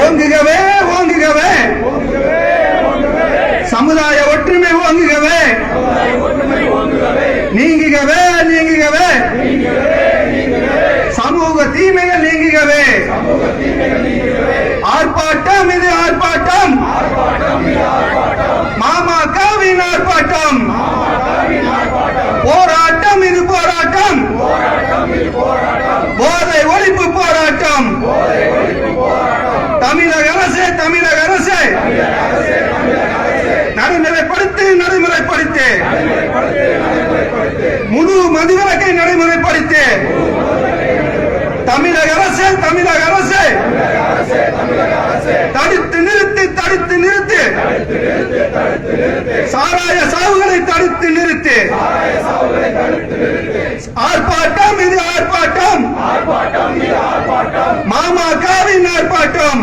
ஓங்குகவே ஓங்குகவே. சமுதாய ஒற்றுமை ஓங்குகவே. நீங்குகவே நீங்குகவே. சமூக தீமைகள் நீங்குகவே. ஆர்ப்பாட்டம் இது ஆர்ப்பாட்டம். மாமாக்காவின் ஆர்ப்பாட்டம் போராட்டம் இது போராட்டம் போதை ஒழிப்பு போராட்டம் தமிழக அரசு தமிழக அரசு நடைமுறைப்படுத்து நடைமுறைப்படுத்து முழு மதுவிலக்கை நடைமுறைப்படுத்தி தமிழக அரசு தமிழக அரசு. தடுத்து நிறுத்தி தடுத்து நிறுத்து. சாராய சாவுகளை தடுத்து நிறுத்து. ஆர்ப்பாட்டம் இது ஆர்ப்பாட்டம். மாமாக்காவின் ஆர்ப்பாட்டம்.